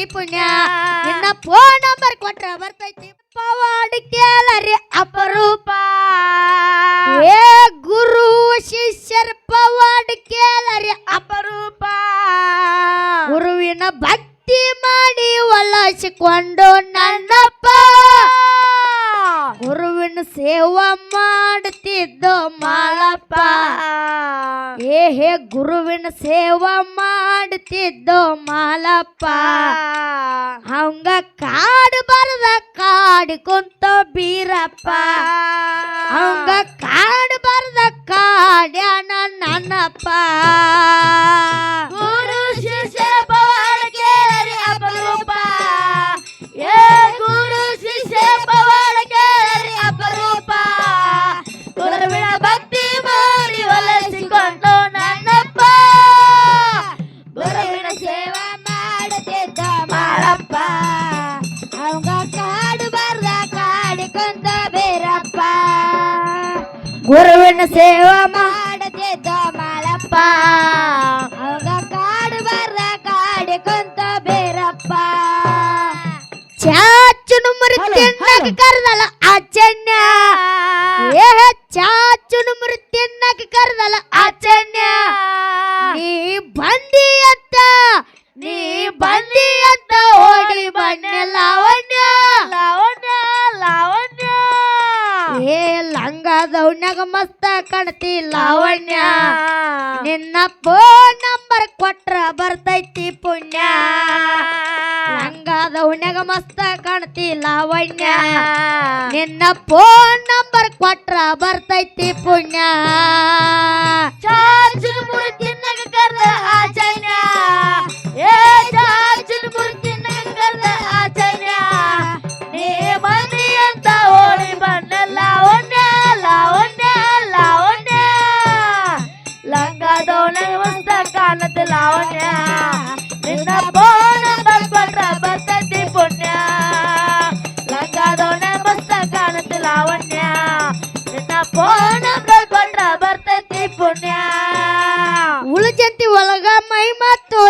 ಬರ್ತೈತಿ ಪುಣ್ಯ. ನಿನ್ನ ಫೋನ್ ನಂಬರ್ ಕೊಟ್ರ ಬರ್ತೈತಿ. ಪವಾಡ ಕೇಳರಿ ಅಪರೂಪ. ಏ ಗುರು ಶಿಷ್ಯರ ಪವಾಡ ಕೇಳರಿ ಅಪರೂಪ. ಗುರುವಿನ ಭಕ್ತಿ ಮಾಡಿ ಒಲಸಿಕೊಂಡು ನನ್ನಪ್ಪ. ಸೇವಾ ಮಾಡುತ್ತಿದ್ದೋ ಮಾಲಪ್ಪ. ಏ, ಹೇ, ಗುರುವಿನ ಸೇವಾ ಮಾಡುತ್ತಿದ್ದೋ ಮಾಲಪ್ಪ. ಹಂಗ ಕಾಡು ಬರದ ಕಾಡಿಕೊಂತ ಬೀರಪ್ಪ. ಹಂಗ ಕಾಡು ಬರದ ಕಾಡ್ಯಾನ ನನ್ನಪ್ಪ. ಗುರುವಿನ ಸೇವಾ ಮಾಡದೆ ಮಾಲಪ್ಪ ಅವಾಗ ಕಾಡು ಬರ ಕಾಡಿ ಕುಂತ ಬೇರಪ್ಪ. ಚಾಚುನು ಮೃತ್ಯನ್ನಕ ಕರೆದಲ್ಲ ಆಚನ್ಯ ಏ, ಚಾಚುನು ಮೃತ್ಯನ್ನಕ ಕರೆದಲ್ಲ ಆಚನ್ಯ ದೌಣ್ಯಾಗ ಮಸ್ತ ಕಾಣ್ತಿ ಲಾವಣ್ಯ. ನಿನ್ನ ಫೋನ್ ನಂಬರ್ ಕೊಟ್ರ ಬರ್ತೈತಿ ಪುಣ್ಯ. ಹಂಗ ಹುಣ್ಯಾಗ ಮಸ್ತ ಕಾಣ್ತಿ ಲಾವಣ್ಯ. ನಿನ್ನ ಫೋನ್ ನಂಬರ್ ಕೊಟ್ರ ಬರ್ತೈತಿ ಪುಣ್ಯ. ಲಂಗದವನಾಗ ಮಸ್ತ ಕಾಣತ್ತೆ ಲಾವಣ್ಯ. ನಿನ್ನ ಬೋಣ ಬರ್ಬಟ್ರ ಬರ್ತೈತಿ ಪುಣ್ಯ. ಲಂಗದವನಾಗ ಮಸ್ತ ಕಾಣತ್ತೆ ಲಾವಣ್ಯ. ನಿನ್ನ ಬೋಣ ಬರ್ಬಟ್ರ ಬರ್ತತಿ ಪುಣ್ಯ. ಉಳಿಜಂತಿ ಒಳಗ ಮೈ ತೋರ್ಯಾಣ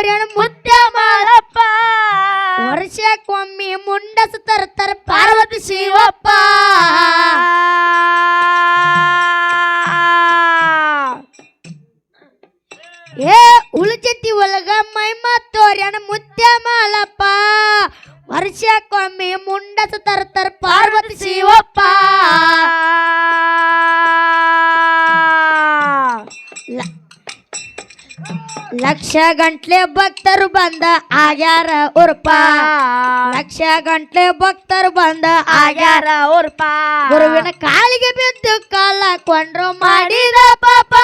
ವರ್ಷಕ್ಕೊಮ್ಮೆ ಮುಂಡಸ ತರ್ತಾರ ಪಾರ್ವತಿ ಶಿವಪ್ಪ. ಲಕ್ಷ ಗಂಟ್ಲೆ ಭಕ್ತರು ಬಂದ ಆಗ್ಯಾರ ಉರ್ಪ. ಲಕ್ಷ ಗಂಟ್ಲೆ ಭಕ್ತರು ಬಂದ ಆಗ್ಯಾರ ಆಗ್ಯಾರ ಉರ್ಪ. ಗುರುವಿನ ಕಾಲಿಗೆ ಬಿದ್ದು ಕಾಲ ಕೊಂಡ್ರು ಮಾಡಿದ ಪಾಪ.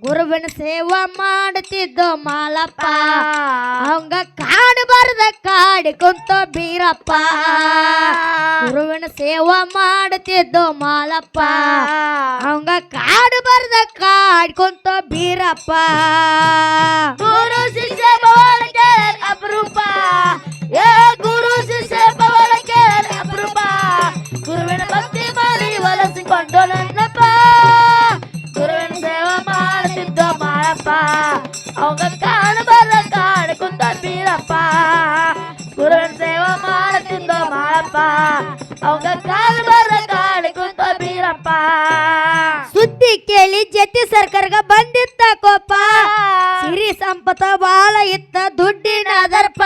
ಗುರುವಿನ ಸೇವಾ ಮಾಡುತ್ತಿದ್ದು ಮಾಲಪ್ಪ. ಅವಂಗ ಕಾಡು ಬರದ ಕಾಡಿ ಕುಂತ ಬೀರಪ್ಪ. ಗುರುವಿನ ಸೇವಾ ಮಾಡುತ್ತಿದ್ದು ಮಾಲಪ್ಪ. ಅವಂಗ ಕಾಡು ಬರದ ಕಾಡಿ ಕುಂತ ಬೀರಪ್ಪ. ಗುರು ಶಿಷ್ಯ ಅಪರೂಪ. ಏ ಮಾಡುತ್ತಿದ್ದ ಮಾಳಪ್ಪ ಅವಾಗ ಕಾಣ ಬರ ಕಾಡು ಕುಂತ ಬೀರಪ್ಪ ಗುರುವಿನ ಸೇವೆ ಮಾಡುತ್ತಿದ್ದ ಮಾಳಪ್ಪ ಅವಾಗ ಕಾಣ ಬರ ಕಾಡು ಕುಂತ ಬೀರಪ್ಪ ಸುದ್ದಿ ಕೇಳಿ ಜತಿ ಸರ್ಕಾರಗ ಬಂದಿತ್ತ ಕೋಪ ಸಿರಿ ಸಂಪತ ಬಾಳ ಇತ್ತ ದುಡ್ಡಿನ ದರ್ಪ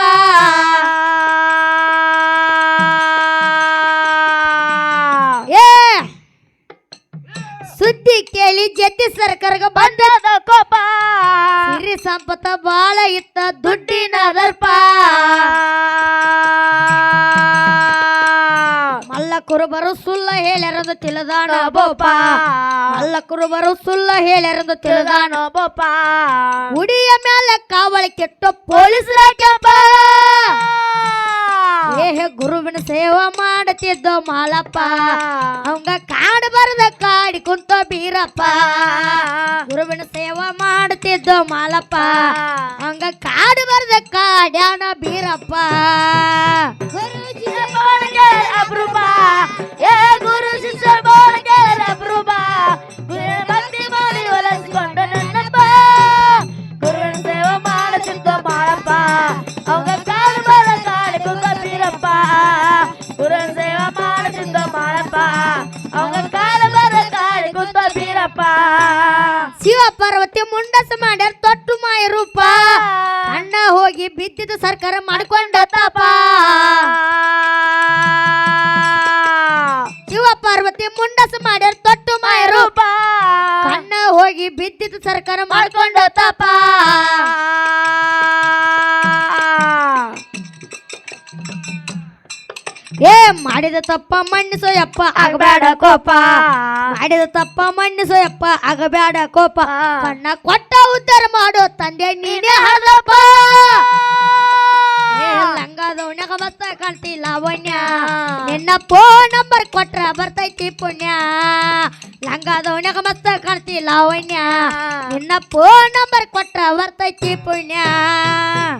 ಕೇಳಿ ಜತಿ ಸರ್ಕಾರಗ ಬಂದ ಕೋಪ. ಸಿರಿ ಸಂಪತ ಬಾಳ ಇತ್ತ ದುಡ್ಡಿನ ದರ್ಪ. ಮಲ್ಲ ಕುರುಬರು ಸುಲ್ಲ ಹೇಳ್ಯಾರದು ತಿಳಿದಾಣ ಬೋಪ. ಮಲ್ಲ ಕುರುಬರು ಸುಳ್ಳ ಹೇಳ್ಯಾರದು ತಿಳಿದಾಣ ಬೋಪ. ಉಡಿಯ ಮೇಲೆ ಕಾವಳಿ ಕೆಟ್ಟ ಪೊಲೀಸ್ ಗುರುವಿನ ಸೇವಾ ಮಾಡುತ್ತಿದ್ದ ಮಾಲಪ್ಪ. ಕುಂತ ಬೀರಪ್ಪ ಗುರುವಿನ ಸೇವಾ ಮಾಡುತ್ತಿದ್ದ ಮಾಲಪ್ಪ ಅವಂಗ ಕಾಡು ಬರದ ಕಾಡ್ಯಾನ ಬೀರಪ್ಪ ಗುರು ಶಿಷ್ಯ ಬೋಳಿಗೆ ಅಪರೂಪ ಏ ಗುರು ಪಾರ್ವತಿ ಮುಂಡಸ ಮಾಡ್ಯಾರ ತೊಟ್ಟು ಮಾಯ ರೂಪ. ಅಣ್ಣ ಹೋಗಿ ಬಿದ್ದಿದ ಸರ್ಕಾರ ಮಾಡ್ಕೊಂಡ ತಾಪ. ಶಿವ ಪಾರ್ವತಿ ಮುಂಡಸ ಮಾಡ್ಯಾರ ತೊಟ್ಟು ಮಾಯ ರೂಪ. ಅಣ್ಣ ಹೋಗಿ ಬಿದ್ದಿದ ಸರ್ಕಾರ ಮಾಡ್ಕೊಂಡ ತಾಪ. ಏ, ಮಾಡಿದ ತಪ್ಪ ಮಣ್ಣಿಸೋ ಯಪ್ಪ ಆಗಬೇಡ ಕೋಪ. ಮಾಡಿದ ತಪ್ಪ ಮಣ್ಣಿಸೋ ಯಪ್ಪ ಆಗಬೇಡ ಕೋಪ. ಕಣ್ಣ ಕೊಟ್ಟ ಉದ್ಧಾರ ಮಾಡೋ, ತಂದೆ ನೀನೇ ಹಳದಪ್ಪ. ಏ ಲಂಗದವನ್ಯಾಗ ಮಸ್ತ ಕಾಣ್ತಿ ಲಾವಣ್ಯ ನಿನ್ನ ಫೋನ್ ನಂಬರ್ ಕೊಟ್ರ ಬರ್ತೈತಿ ಪುಣ್ಯ. ಲಂಗದವನ್ಯಾಗ ಮತ್ತ ಕಾಣ್ತಿ ಲಾವಣ್ಯ ನಿನ್ನ ಫೋನ್ ನಂಬರ್ ಕೊಟ್ರ ಬರ್ತೈತಿ ಪುಣ್ಯ.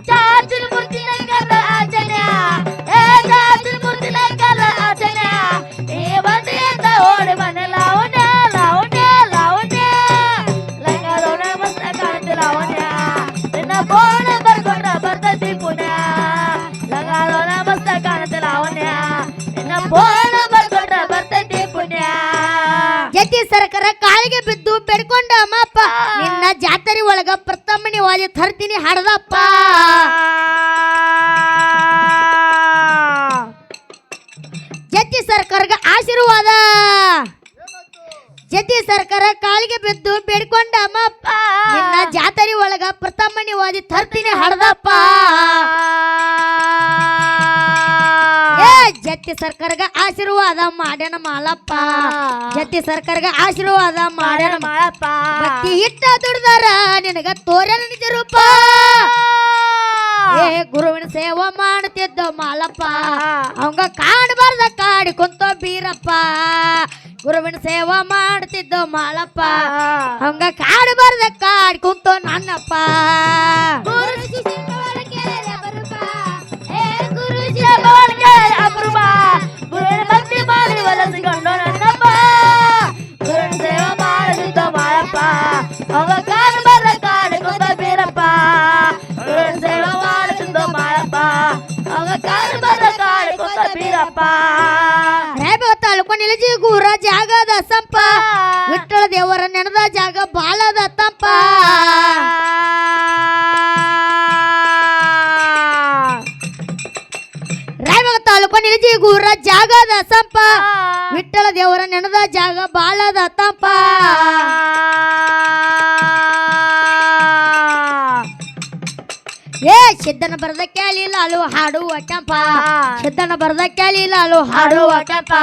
ಚಾರ್ಜ್ ಮುಂದಿನ ಕಲ್ಲ ಒಳಗ ಪ್ರಥಮನಿ ವಾಲಿ ತರ್ತೀನಿ, ಹಡದಪ್ಪ. ಜತಿ ಸರ್ಕಾರಗ ಆಶೀರ್ವಾದ. ಜತಿ ಸರ್ಕಾರ ಕಾಳಿಗೆ ಬಿದ್ದು ಬೇಡ್ಕೊಂಡ ಅಮ್ಮಪ್ಪ ನಿನ್ನ ಜಾತ್ರೆ ಒಳಗ ಪ್ರಥಮನಿ ವಾದಿ ತರ್ತೀನಿ, ಹಡದಪ್ಪ. ಜತಿ ಸರ್ಕಾರಗ ಆಶೀರ್ವಾದ ಮಾಡ್ಯಾನ ಮಾಲಪ್ಪ. ಜತಿ ಸರ್ಕಾರಗ ಆಶೀರ್ವಾದ ಮಾಡ್ಯಾನ ಮಾ- ಮಾಡಪ್ಪ ಭಕ್ತಿ ಇಟ್ಟ ದುಡ್ದಾರ ನಿನಗ ತೋರ್ಯಾನ ನಿಜ ರೂಪ. ಏ ಗುರುವಿನ ಸೇವಾ ಮಾಡ್ತಿದ್ದ ಮಾಲಪ್ಪ. ಅವಂಗ ಕಾಡಬಾರ್ದ ಕಾಡಿ ಕುಂತ ಬೀರಪ್ಪ. ಗುರುವಿನ ಸೇವಾ ಮಾಡ್ತಿದ್ದ ಮಾಲಪ್ಪ. ಅವಂಗ ಕಾಡಬಾರ್ದ ಕಾಡಿ ಕುಂತ ನನ್ನಪ್ಪ. ಗುರುಜಿ ಬಾಳ್ಗೆ ಅಪರೂಪ ಗುರುವಿನ ಭಕ್ತಿ ಮಾಡಿ ಒಲಿಸಿಕೊಂಡು ನನ್ನಪ್ಪ ಗುರುವಿನ ಸೇವೆ ಮಾಡಿದ ಮಾಡಪ್ಪ ಅವ ಕಾಡು ಬರ ಕಾಡು ಕುಂದ ಬೀರಪ್ಪ ಗುರುವಿನ ಸೇವೆ ಮಾಡಿದ ಮಾಡಪ್ಪ ಅವ ಕಾಡು ಬರ ಕಾಡು ಕುಂದ ಬೀರಪ್ಪ ರೇಬ ತಾಲೂಕು ನಿಲಜಿ ಗೂರ ಜಾಗದ ಸಂಪ ವಿಠ್ಠಲ ದೇವರ ನೆನದ ಜಾಗ ಬಾಳದ ತಂಪ ಸಂಪ ವಿಠಲ ದೇವರ ನೆನದ ಜಾಗ ಬಾಳದ ತಂಪ ಏ ಸಿದ್ದನ ಬರದ ಕೇಳಿ ಲಾಲು ಹಾಡುವ ಕೆಂಪ ಸಿದ್ದನ ಬರದ ಕೇಳಿ ಲಾಲು ಹಾಡುವ ಕೆಂಪ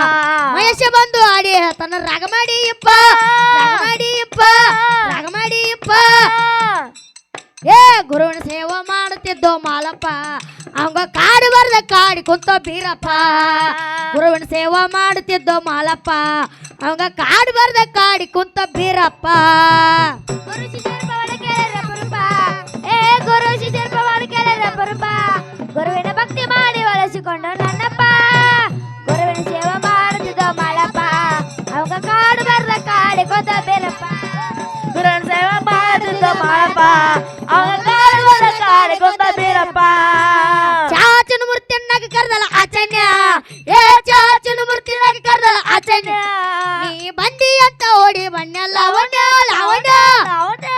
ಮಹೇಶ ಬಂದು ಆಡಿ ತನ್ನ ರಾಗ ಮಾಡಿ ಇಪ್ಪ ರಾಗ ಮಾಡಿ ಇಪ್ಪ ರಾಗ ಮಾಡಿ ಇಪ್ಪ ಏ ಗುರುವಿನ ಸೇವಾ ಮಾಡುತ್ತಿದ್ದೋ ಮಾಲಪ್ಪ. ಅವಂಗ ಕಾಡು ಬರ್ದ ಕಾಡಿ ಕುಂತ ಬೀರಪ್ಪ ಗುರುವಿನ ಸೇವಾ ಮಾಡುತ್ತಿದ್ದೋ ಮಾಲಪ್ಪ ಅವಂಗ ಕಾಡು ಬರ್ದ ಕಾಡಿ ಕುಂತ ಬೀರಪ್ಪ ಗುರು ಶಿಷ್ಯರ ಪವಾಡ ಕೇಳಿದ ಪುರುಪ ಏ ಗುರು ಶಿಷ್ಯರ ಪವಾಡ ಕೇಳಿದ ಪುರುಪ ಗುರುವಿನ ಭಕ್ತಿ ಮಾಡಿ ಒಲಿಸಿಕೊಂಡು ನನ್ನಪ್ಪ ಗುರುವಿನ ಸೇವೆ ಮಾಡುತ್ತಿದ್ದ ಮಾಲಪ್ಪ ಅವಾಗ ಕಾಡು ಬರ್ದ ಕಾಡಿ ಕೊದ್ದ ಬೇಲಪ್ಪ ಗುರುವಿನ ಸೇವೆ ಮಾಡುತ್ತಿದ್ದ ಮಾಲಪ್ಪ ಚಾಚನ ಮೂರ್ತಿಯನ್ನಾಗ ಕರ್ದಲ್ಲ ಆಚನ್ಯ ನೀ ಬಂದಿ ಅಂತ ಓಡಿ ಬಣ್ಣ ಲಾವಣ್ಯ ಲಾವಣ್ಯ.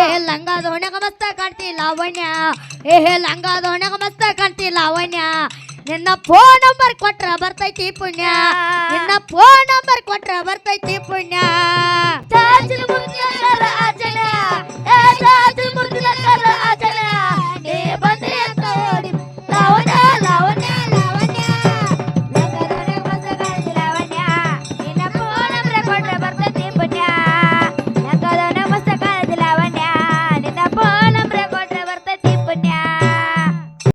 ಏ ಲಂಗಾದ ಹೊಣೆಗ ಮಸ್ತ ಕಾಣ್ತಿ ಲಾವಣ್ಯ. ಏ ಹೇ ಲಂಗಾದ ಹೊಣೆಗ ಮಸ್ತ ಕಾಣ್ತಿ ಲಾವಣ್ಯ. ನಿನ್ನ ಫೋನ್ ನಂಬರ್ ಕೊಟ್ರ ಬರ್ತೈತಿ ಪುಣ್ಯ. ನಿನ್ನ ಫೋನ್ ನಂಬರ್ ಕೊಟ್ರ ಬರ್ತೈತಿ ಪುಣ್ಯ. ಚಾಚಿನ ಮೂರ್ತಿಯ ಕರ ಆಚರಣೆ ಏ ಚಾಚಿನ ಮೂರ್ತಿಯ ಕರ ಆಚರಣೆ